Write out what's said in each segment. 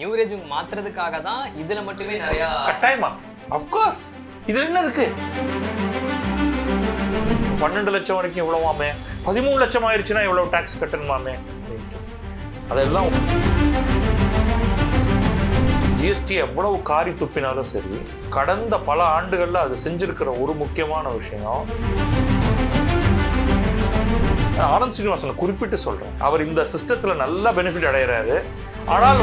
நியூரேஜ் மாத்துறதுக்காக தான் இதுல மட்டுமே நிறைய கட்டாயமா? அஃப்கோர்ஸ் இதுல என்ன இருக்கு? பன்னெண்டு லட்சம் வரைக்கும் இவ்வளவாமே பதிமூணு லட்சம் ஆயிருச்சுன்னா இவ்வளவு டாக்ஸ் கட்டணுமாமே? அதெல்லாம் ஜிஎஸ்டி எவ்வளவு காரி துப்பினாலும் சரி கடந்த பல ஆண்டுகள்ல அது செஞ்சிருக்கிற ஒரு முக்கியமான விஷயம். ஆனந்த் சீனிவாசன் குறிப்பிட்டு சொல்றேன். அவர் இந்த சிஸ்டத்துல நல்லா பெனிஃபிட் அடைகிறாரு ஆனால்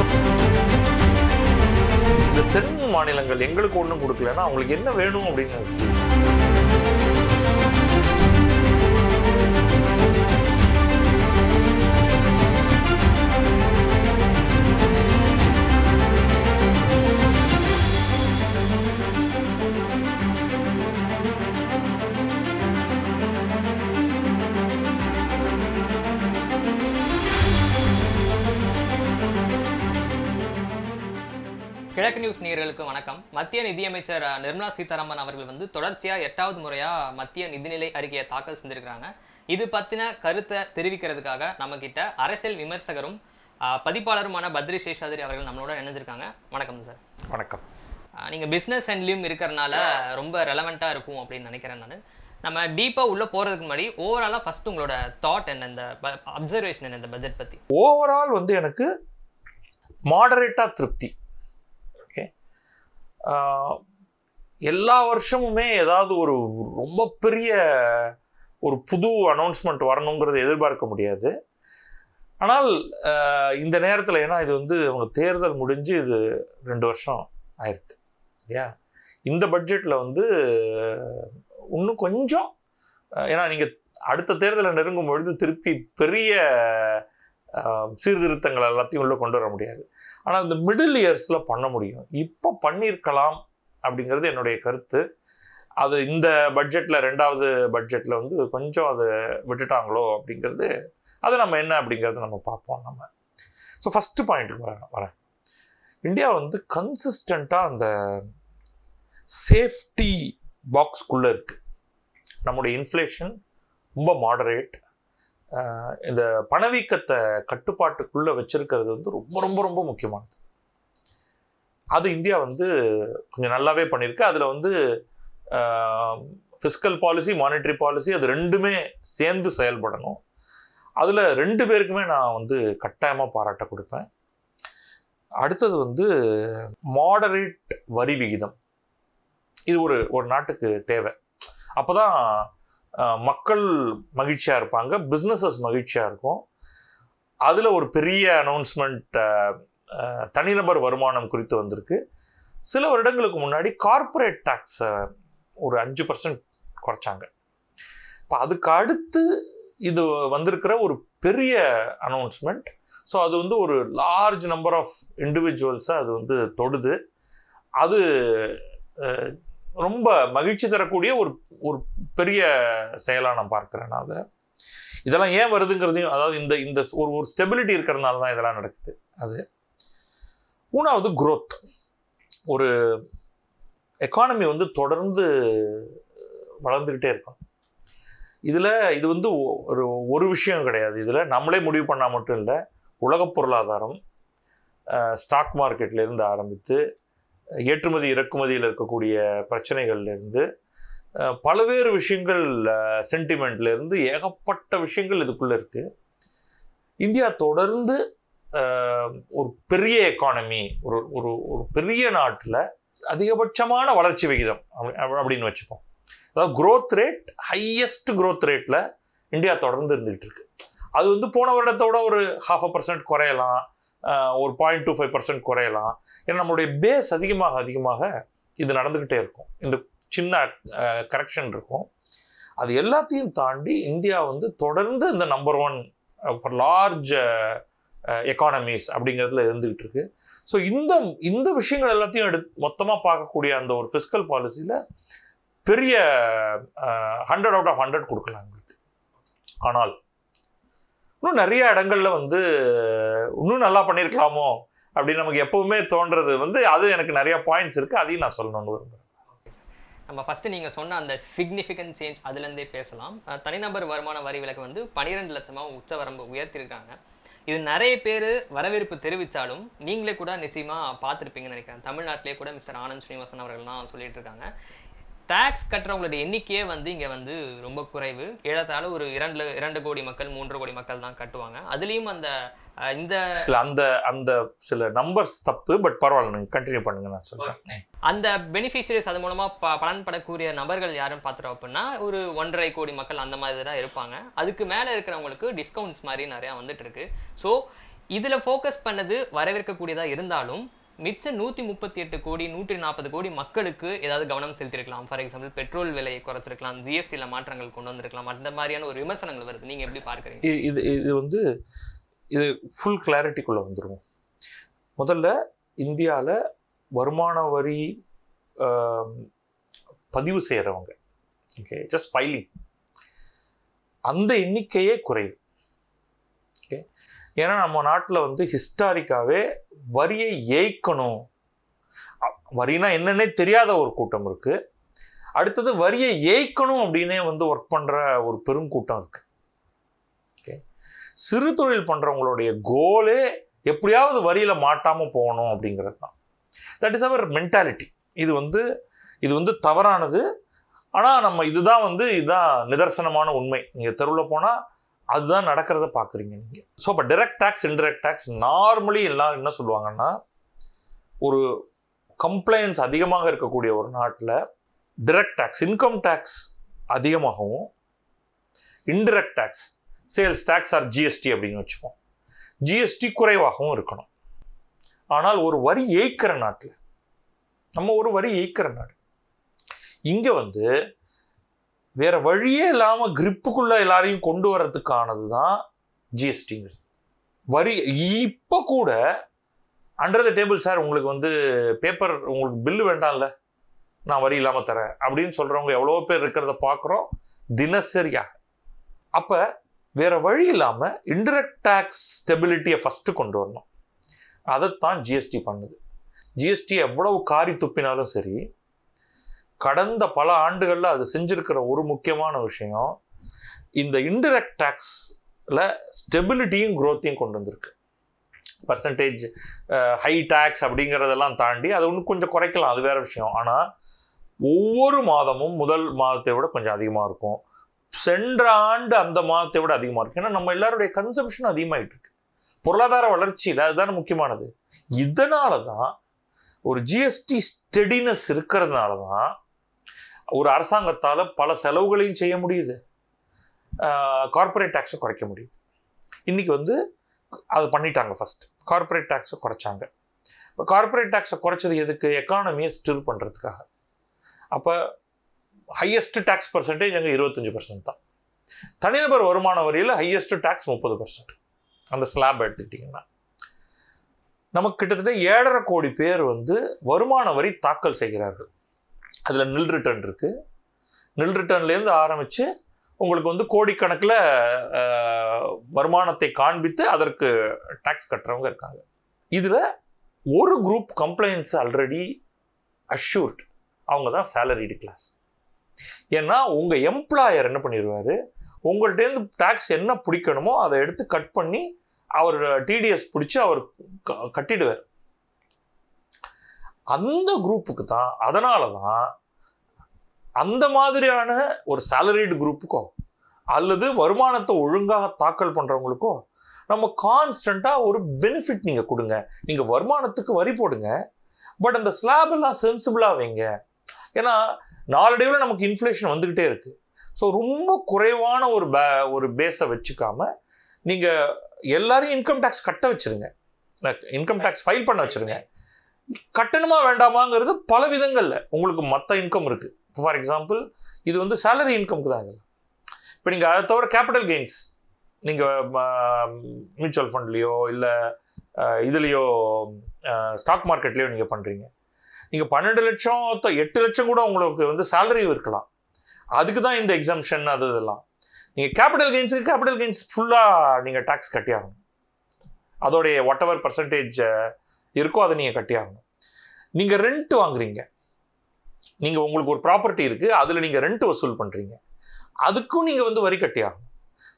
இந்த தென் மாநிலங்கள் எங்களுக்கு ஒன்றும் கொடுக்கலன்னா அவங்களுக்கு என்ன வேணும் அப்படின்னு கிழக்கு நியூஸ் நேயர்களுக்கு வணக்கம். மத்திய நிதியமைச்சர் நிர்மலா சீதாராமன் அவர்கள் வந்து தொடர்ச்சியா எட்டாவது முறையா மத்திய நிதிநிலை அறிக்கையை தாக்கல் செஞ்சிருக்கிறாங்க. இது பத்தின கருத்தை தெரிவிக்கிறதுக்காக நம்ம கிட்ட அரசியல் விமர்சகரும் பதிப்பாளருமான பத்ரி சேஷாதிரி அவர்கள் நம்மளோட இணைஞ்சிருக்காங்க. வணக்கம் சார். வணக்கம். அஹ், நீங்க பிஸ்னஸ் அண்ட்லையும் இருக்கிறனால ரொம்ப ரெலவெண்ட்டாக இருக்கும் அப்படின்னு நினைக்கிறேன் நான். நம்ம டீப்பாக உள்ளே போகிறதுக்கு முன்னாடி ஓவராலாக ஃபர்ஸ்ட் உங்களோட தாட் என்ன? இந்த அப்சர்வேஷன் என்ன? இந்த பட்ஜெட் பற்றி ஓவரால் வந்து எனக்கு மாடரேட்டா திருப்தி. எல்லா வருஷமுமே ஏதாவது ஒரு ரொம்ப பெரிய ஒரு புது அனௌன்ஸ்மெண்ட் வரணுங்கிறத எதிர்பார்க்க முடியாது. ஆனால் இந்த நேரத்தில் ஏன்னா இது வந்து அவங்க தேர்தல் முடிஞ்சு இது ரெண்டு வருஷம் ஆயிருக்கு இல்லையா? இந்த பட்ஜெட்டில் வந்து இன்னும் கொஞ்சம் ஏன்னா நீங்கள் அடுத்த தேர்தலை நெருங்கும் பொழுது திருப்பி பெரிய சீர்திருத்தங்கள் எல்லாத்தையும் உள்ளே கொண்டு வர முடியாது. ஆனால் இந்த மிடில் இயர்ஸில் பண்ண முடியும். இப்போ பண்ணியிருக்கலாம் அப்படிங்கிறது என்னுடைய கருத்து. அது இந்த பட்ஜெட்டில் ரெண்டாவது பட்ஜெட்டில் வந்து கொஞ்சம் அது விட்டுட்டாங்களோ அப்படிங்கிறது அது நம்ம என்ன அப்படிங்கிறத நம்ம பார்ப்போம் நம்ம. ஸோ ஃபஸ்ட்டு பாயிண்ட்டுக்கு வரேன் வரேன். இந்தியா வந்து கன்சிஸ்டண்ட்டாக அந்த சேஃப்டி பாக்ஸ்க்குள்ளே இருக்குது நம்முடைய இன்ஃப்ளேஷன் ரொம்ப மாடரேட் இந்த பணவீக்கத்தை கட்டுப்பாட்டுக்குள்ளே வச்சிருக்கிறது வந்து ரொம்ப ரொம்ப ரொம்ப முக்கியமானது. அது இந்தியா வந்து கொஞ்சம் நல்லாவே பண்ணியிருக்கு. அதில் வந்து ஃபிஸ்கல் பாலிசி மானிட்டரி பாலிசி அது ரெண்டுமே சேர்ந்து செயல்படணும். அதில் ரெண்டு பேருக்குமே நான் வந்து கட்டாயமாக பாராட்ட கொடுப்பேன். அடுத்தது வந்து மாடரேட் வரி விகிதம். இது ஒரு ஒரு நாட்டுக்கு தேவை. அப்போ தான் மக்கள் மகிழ்ச்சியாக இருப்பாங்க பிஸ்னஸஸ் மகிழ்ச்சியாக இருக்கும். அதில் ஒரு பெரிய அனௌன்ஸ்மெண்ட் தனிநபர் வருமானம் குறித்து வந்திருக்கு. சில வருடங்களுக்கு முன்னாடி கார்ப்பரேட் டேக்ஸை ஒரு அஞ்சு பர்சன்ட் குறைச்சாங்க. இப்போ அதுக்கு அடுத்து இது வந்திருக்கிற ஒரு பெரிய அனௌன்ஸ்மெண்ட் ஸோ அது வந்து ஒரு லார்ஜ் நம்பர் ஆஃப் இண்டிவிஜுவல்ஸை அது வந்து தொடுது. அது ரொம்ப மகிழ்ச்சி தரக்கூடிய ஒரு ஒரு பெரிய செயலாக நான் பார்க்குறேன் நான் அதை. இதெல்லாம் ஏன் வருதுங்கிறதையும் அதாவது இந்த இந்த ஒரு ஒரு ஸ்டெபிலிட்டி இருக்கிறதுனால தான் இதெல்லாம் நடக்குது அது. மூணாவது குரோத் ஒரு எக்கானமி வந்து தொடர்ந்து வளர்ந்துக்கிட்டே இருக்கும். இதில் இது வந்து ஒரு ஒரு விஷயம் கிடையாது. இதில் நம்மளே முடிவு பண்ணால் மட்டும் இல்லை உலக பொருளாதாரம் ஸ்டாக் மார்க்கெட்லேருந்து ஆரம்பித்து ஏற்றுமதி இறக்குமதியில் இருக்கக்கூடிய பிரச்சனைகள்லேருந்து பலவேறு பல்வேறு விஷயங்கள் சென்டிமெண்ட்லேருந்து ஏகப்பட்ட விஷயங்கள் இதுக்குள்ளே இருக்குது இந்தியா தொடர்ந்து ஒரு பெரிய எக்கானமி ஒரு ஒரு ஒரு பெரிய நாட்டில் அதிகபட்சமான வளர்ச்சி விகிதம் அப்படின்னு வச்சுப்போம். அதாவது க்ரோத் ரேட் ஹையஸ்ட் க்ரோத் ரேட்டில் இந்தியா தொடர்ந்து இருந்துகிட்டு இருக்கு. அது வந்து போன வருடத்தோட ஒரு ஹாஃப் அ பர்சன்ட் குறையலாம். ஒரு பாயிண்ட் டூ ஃபைவ் பர்சன்ட் குறையலாம். ஏன்னா நம்மளுடைய பேஸ் அதிகமாக அதிகமாக இது நடந்துக்கிட்டே இருக்கும். இந்த சின்ன கரெக்ஷன் இருக்கும். அது எல்லாத்தையும் தாண்டி இந்தியா வந்து தொடர்ந்து இந்த number one for large economies அப்படிங்கிறதுல இருந்துகிட்டு இருக்கு. ஸோ இந்த இந்த விஷயங்கள் எல்லாத்தையும் எடு மொத்தமாக பார்க்கக்கூடிய அந்த ஒரு ஃபிஸ்கல் பாலிசியில் பெரிய ஹண்ட்ரட் அவுட் ஆஃப் ஹண்ட்ரட் கொடுக்கலாம் எங்களுக்கு ஆனால் இன்னும் நிறைய இடங்கள்ல வந்து இன்னும் நல்லா பண்ணியிருக்கலாமோ அப்படின்னு நமக்கு எப்பவுமே தோன்றது வந்து அது எனக்கு நிறைய பாயிண்ட்ஸ் இருக்கு. அதையும் நான் சொல்லணும்னு விரும்புகிறேன் நம்ம ஃபஸ்ட்டு நீங்கள் சொன்ன அந்த சிக்னிஃபிகன்ட் சேஞ்ச் அதுலேருந்தே பேசலாம். தனிநபர் வருமான வரி விலக்கு வந்து பன்னிரெண்டு லட்சமாக உச்சவரம்பு உயர்த்தியிருக்காங்க இது நிறைய பேர் வரவேற்பு தெரிவித்தாலும் நீங்களே கூட நிச்சயமாக பார்த்துருப்பீங்கன்னு நினைக்கிறேன். தமிழ்நாட்டிலே கூட மிஸ்டர் ஆனந்த் ஸ்ரீனிவாசன் அவர்கள்லாம் சொல்லிட்டு இருக்காங்க. டேக்ஸ் கட்டுறவங்களுடைய எண்ணிக்கையே வந்து இங்கே வந்து ரொம்ப குறைவு. ஏறத்தாழ ஒரு இரண்டு இரண்டு கோடி மக்கள் மூன்று கோடி மக்கள் தான் கட்டுவாங்க. அதுலேயும் அந்த இந்த அந்த அந்த சில நம்பர்ஸ் தப்பு பட் பரவாயில்ல நீங்க கண்டினியூ பண்ணுங்க நான் சொல்றேன். அந்த பெனிஃபிஷரிஸ் அது மூலமா ப பலன்படக்கூடிய நபர்கள் யாருன்னு பார்த்துட்டோம் அப்படின்னா ஒரு ஒன்றரை கோடி மக்கள் அந்த மாதிரி தான் இருப்பாங்க. அதுக்கு மேலே இருக்கிறவங்களுக்கு டிஸ்கவுண்ட்ஸ் மாதிரி நிறையா வந்துட்டு இருக்கு. ஸோ இதில் ஃபோக்கஸ் பண்ணது வரவேற்கக்கூடியதா இருந்தாலும் மிச்ச நூற்றி முப்பத்தி எட்டு கோடி நூற்றி நாற்பது கோடி மக்களுக்கு ஏதாவது கவனம் செலுத்திருக்கலாம் ஃபார் எக்ஸாம்பிள் பெட்ரோல் விலையை குறைச்சிருக்கலாம் ஜிஎஸ்டியில் மாற்றங்கள் கொண்டு வந்திருக்கலாம். அந்த மாதிரியான ஒரு விமர்சனங்கள் வருது. நீங்கள் எப்படி பார்க்குறீங்க? இது இது வந்து இது ஃபுல் கிளாரிட்டிக்குள்ளே வந்துடும் முதல்ல இந்தியாவில் வருமான வரி பதிவு செய்கிறவங்க ஓகே ஜஸ்ட் ஃபைலிங் அந்த எண்ணிக்கையே குறைவு. ஓகே ஏன்னா நம்ம நாட்டில் வந்து ஹிஸ்டாரிக்காவே வரியை ஏய்க்கணும். வரினா என்னன்னே தெரியாத ஒரு கூட்டம் இருக்குது அடுத்தது வரியை ஏய்க்கணும் அப்படின்னே வந்து ஒர்க் பண்ணுற ஒரு பெருங்கூட்டம் ஓகே சிறு தொழில் பண்ணுறவங்களுடைய கோலே எப்படியாவது வரியில் மாட்டாமல் போகணும் அப்படிங்கிறது தான். தட் இஸ் அவர் மென்டாலிட்டி இது வந்து இது வந்து தவறானது. ஆனால் நம்ம இதுதான் வந்து இதுதான் நிதர்சனமான உண்மை. நீங்கள் தெருவில் போனால் அதுதான் நடக்கிறத பார்க்குறீங்க நீங்கள் ஸோ இப்போ direct tax indirect tax normally எல்லாம் என்ன சொல்லுவாங்கன்னா ஒரு கம்ப்ளைன்ஸ் அதிகமாக இருக்கக்கூடிய ஒரு நாட்டில் டிரெக்ட் டேக்ஸ் இன்கம் டேக்ஸ் அதிகமாகவும் indirect tax sales tax or GST அப்படின்னு வச்சுப்போம். ஜிஎஸ்டி குறைவாகவும் இருக்கணும். ஆனால் ஒரு வரி ஏய்க்கிற நாட்டில் நம்ம ஒரு வரி ஏய்க்கிற நாடு. இங்கே வந்து வேற வழியே இல்லாமல் கிரிப்புக்குள்ள எல்லாரையும் கொண்டு வர்றதுக்கானது தான் ஜிஎஸ்டிங்கிறது வரி இப்போ கூட அண்டர் த டேபிள் சார் உங்களுக்கு வந்து பேப்பர் உங்களுக்கு பில்லு வேண்டாம்ல. நான் வரி இல்லாமல் தரேன் அப்படின்னு சொல்கிறவங்க எவ்வளோ பேர் இருக்கிறத பார்க்குறோம் தினசரியா. அப்போ வேற வழி இல்லாமல் இன்டெரக்ட் டேக்ஸ் ஸ்டெபிலிட்டியை ஃபஸ்ட்டு கொண்டு வரணும். அதைத்தான் ஜிஎஸ்டி பண்ணுது. ஜிஎஸ்டி எவ்வளவு காரி துப்பினாலும் சரி கடந்த பல ஆண்டுகளில் அது செஞ்சிருக்கிற ஒரு முக்கியமான விஷயம் இந்த இன்டெரக்ட் டேக்ஸில் ஸ்டெபிலிட்டியும் க்ரோத்தையும் கொண்டு வந்திருக்கு. பர்சன்டேஜ் ஹை டேக்ஸ் அப்படிங்கிறதெல்லாம் தாண்டி அது இன்னும் கொஞ்சம் குறைக்கலாம் அது வேற விஷயம். ஆனால் ஒவ்வொரு மாதமும் முதல் மாதத்தை விட கொஞ்சம் அதிகமாக இருக்கும். சென்ற ஆண்டு அந்த மாதத்தை விட அதிகமாக இருக்கு ஏன்னா நம்ம எல்லாருடைய கன்சம்ஷன் அதிகமாகிட்டு இருக்கு பொருளாதார வளர்ச்சியில் அதுதானே முக்கியமானது. இதனால தான் ஒரு ஜிஎஸ்டி ஸ்டெடினஸ் இருக்கிறதுனால தான் ஒரு அரசாங்கத்தால் பல செலவுகளையும் செய்ய முடியுது. கார்ப்பரேட் டேக்ஸை குறைக்க முடியுது. இன்றைக்கி வந்து அது பண்ணிட்டாங்க ஃபஸ்ட்டு கார்ப்பரேட் டேக்ஸை குறைச்சாங்க. இப்போ கார்ப்பரேட் டேக்ஸை குறைச்சது எதுக்கு? எக்கானமியை ஸ்டில் பண்ணுறதுக்காக அப்போ ஹையஸ்ட் டேக்ஸ் பர்சன்டேஜ் அங்கே இருபத்தஞ்சி பர்சன்ட் தான். தனிநபர் வருமான வரியில் ஹையஸ்ட் டேக்ஸ் முப்பது பர்சன்ட் அந்த ஸ்லாப் எடுத்துக்கிட்டிங்கன்னா. நமக்கு கிட்டத்தட்ட ஏழரை கோடி பேர் வந்து வருமான வரி தாக்கல் செய்கிறார்கள். அதில் நில் ரிட்டர்ன் இருக்குது நில் ரிட்டர்ன்லேருந்து ஆரம்பித்து உங்களுக்கு வந்து கோடிக்கணக்கில் வருமானத்தை காண்பித்து அதற்கு டேக்ஸ் கட்டுறவங்க இருக்காங்க. இதில் ஒரு குரூப் கம்ப்ளைண்ட்ஸ் ஆல்ரெடி அஷ்யூர்ட் அவங்க தான் சேலரிடு கிளாஸ் ஏன்னா உங்கள் எம்ப்ளாயர் என்ன பண்ணிடுவார் உங்கள்கிட்டேருந்து டேக்ஸ் என்ன பிடிக்கணுமோ அதை எடுத்து கட் பண்ணி அவர் டிடிஎஸ் பிடிச்சி அவர் க- கட்டிடுவார். அந்த குரூப்புக்கு தான் அதனால தான் அந்த மாதிரியான ஒரு சேலரிடு குரூப்புக்கோ அல்லது வருமானத்தை ஒழுங்காக தாக்கல் பண்ணுறவங்களுக்கோ நம்ம கான்ஸ்டண்ட்டாக ஒரு பெனிஃபிட் நீங்கள் கொடுங்க. நீங்கள் வருமானத்துக்கு வரி போடுங்க. பட் அந்த ஸ்லாப் எல்லாம் சென்சிபிளாக வைங்க. ஏன்னா நாளடைவில் நமக்கு இன்ஃப்ளேஷன் வந்துக்கிட்டே இருக்குது ஸோ ரொம்ப குறைவான ஒரு பே ஒரு பேஸை வச்சுக்காம நீங்கள் எல்லாரையும் இன்கம் டேக்ஸ் கட்ட வச்சிருங்க. இன்கம் டேக்ஸ் ஃபைல் பண்ண வச்சுருங்க. கட்டணமா வேண்டாமாங்கிறது பல விதங்களில். உங்களுக்கு மற்ற இன்கம் இருக்குது ஃபார் எக்ஸாம்பிள் இது வந்து சேலரி இன்கம்க்கு தான் இப்போ நீங்கள் அதை தவிர கேபிட்டல் கெயின்ஸ் நீங்கள் மியூச்சுவல் ஃபண்ட்லேயோ இல்லை இதுலேயோ ஸ்டாக் மார்க்கெட்லேயோ நீங்கள் பண்ணுறீங்க நீங்கள் பன்னெண்டு லட்சம் எட்டு லட்சம் கூட உங்களுக்கு வந்து சேலரி இருக்கலாம். அதுக்கு தான் இந்த எக்ஸம்ஷன் அது இதெல்லாம். நீங்கள் கேபிட்டல் கெயின்ஸுக்கு கேபிட்டல் கெயின்ஸ் ஃபுல்லாக நீங்கள் டேக்ஸ் கட்டியாகணும். அதோடைய வாட் எவர் பர்சன்டேஜ் இருக்கோ அதை நீங்கள் கட்டி ஆகணும். நீங்கள் ரெண்ட் வாங்குறீங்க. நீங்கள் உங்களுக்கு ஒரு ப்ராப்பர்ட்டி இருக்குது அதில் நீங்கள் ரெண்ட் வசூல் பண்ணுறீங்க அதுக்கும் நீங்கள் வந்து வரி கட்டி ஆகணும்.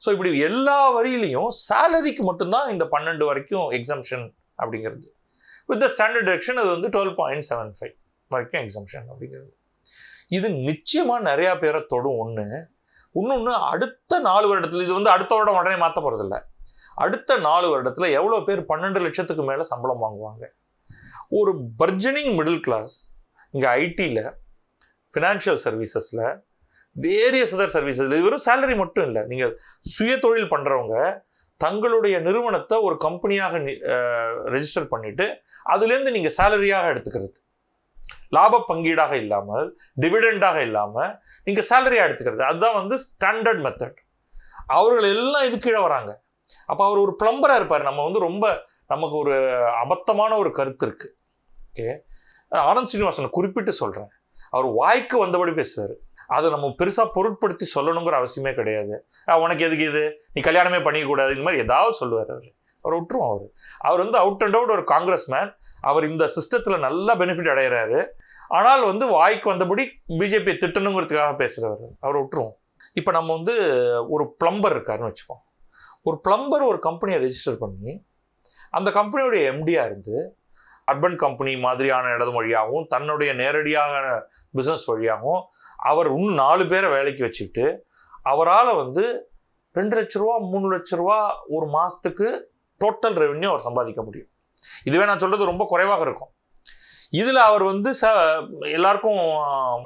ஸோ இப்படி எல்லா வரியிலையும் சேலரிக்கு மட்டும்தான் இந்த பன்னெண்டு வரைக்கும் எக்ஸம்ஷன் அப்படிங்கிறது. வித் த ஸ்டாண்டர்ட் டிரெக்ஷன் அது வந்து டுவெல் பாயிண்ட் செவன் ஃபைவ் வரைக்கும் எக்ஸம்ஷன் அப்படிங்கிறது. இது நிச்சயமாக நிறையா பேரை தொடும் ஒன்று இன்னொன்று அடுத்த நாலு வருடத்தில் இது வந்து அடுத்த வருடம் உடனே மாற்ற போகிறதில்ல அடுத்த நாலு வருடத்தில் எவ்வளோ பேர் பன்னெண்டு லட்சத்துக்கு மேலே சம்பளம் வாங்குவாங்க? ஒரு பர்ஜனிங் மிடில் கிளாஸ் இங்கே ஐடியில் ஃபினான்ஷியல் சர்வீசஸில் வேரியஸ் அதர் சர்வீசஸ் இது வெறும் சேலரி மட்டும் இல்லை. நீங்கள் சுய தொழில் பண்ணுறவங்க தங்களுடைய நிறுவனத்தை ஒரு கம்பெனியாக ரெஜிஸ்டர் பண்ணிவிட்டு அதுலேருந்து நீங்கள் சேலரியாக எடுத்துக்கிறது. லாப பங்கீடாக இல்லாமல் டிவிடெண்டாக இல்லாமல் நீங்கள் சேலரியாக எடுத்துக்கிறது. அதுதான் வந்து ஸ்டாண்டர்ட் மெத்தட் அவர்கள் எல்லாம் இது கீழே வராங்க. அப்போ அவர் ஒரு பிளம்பராக இருப்பார். நம்ம வந்து ரொம்ப நமக்கு ஒரு அபத்தமான ஒரு கருத்து இருக்குது ஓகே ஆனந்த் சீனிவாசனை குறிப்பிட்டு சொல்கிறேன் அவர் வாய்க்கு வந்தபடி பேசுவார். அதை நம்ம பெருசாக பொருட்படுத்தி சொல்லணுங்கிற அவசியமே கிடையாது. உனக்கு எதுக்கு இது? நீ கல்யாணமே பண்ணிக்கக்கூடாது. இந்த மாதிரி ஏதாவது சொல்லுவார் அவர். அவர் விட்டுருவோம் அவர். அவர் வந்து அவுட் அண்ட் அவுட் ஒரு காங்கிரஸ் மேன் அவர் இந்த சிஸ்டத்தில் நல்லா பெனிஃபிட் அடைகிறாரு ஆனால் வந்து வாய்க்கு வந்தபடி பிஜேபியை திட்டணுங்கிறதுக்காக பேசுகிறவர் அவர் விட்டுருவோம். இப்போ நம்ம வந்து ஒரு பிளம்பர் இருக்காருன்னு வச்சுப்போம் ஒரு பிளம்பர் ஒரு கம்பெனியை ரெஜிஸ்டர் பண்ணி அந்த கம்பெனியோடைய எம்டியாக இருந்து அர்பன் கம்பெனி மாதிரியான இடம் வழியாகவும் தன்னுடைய நேரடியான பிஸ்னஸ் வழியாகவும் அவர் இன்னும் நாலு பேரை வேலைக்கு வச்சுக்கிட்டு அவரால் வந்து ரெண்டு லட்ச ரூபா மூணு லட்ச ரூபா ஒரு மாதத்துக்கு டோட்டல் ரெவென்யூ அவர் சம்பாதிக்க முடியும். இதுவே நான் சொல்கிறது ரொம்ப குறைவாக இருக்கும். இதில் அவர் வந்து ச எல்லாருக்கும்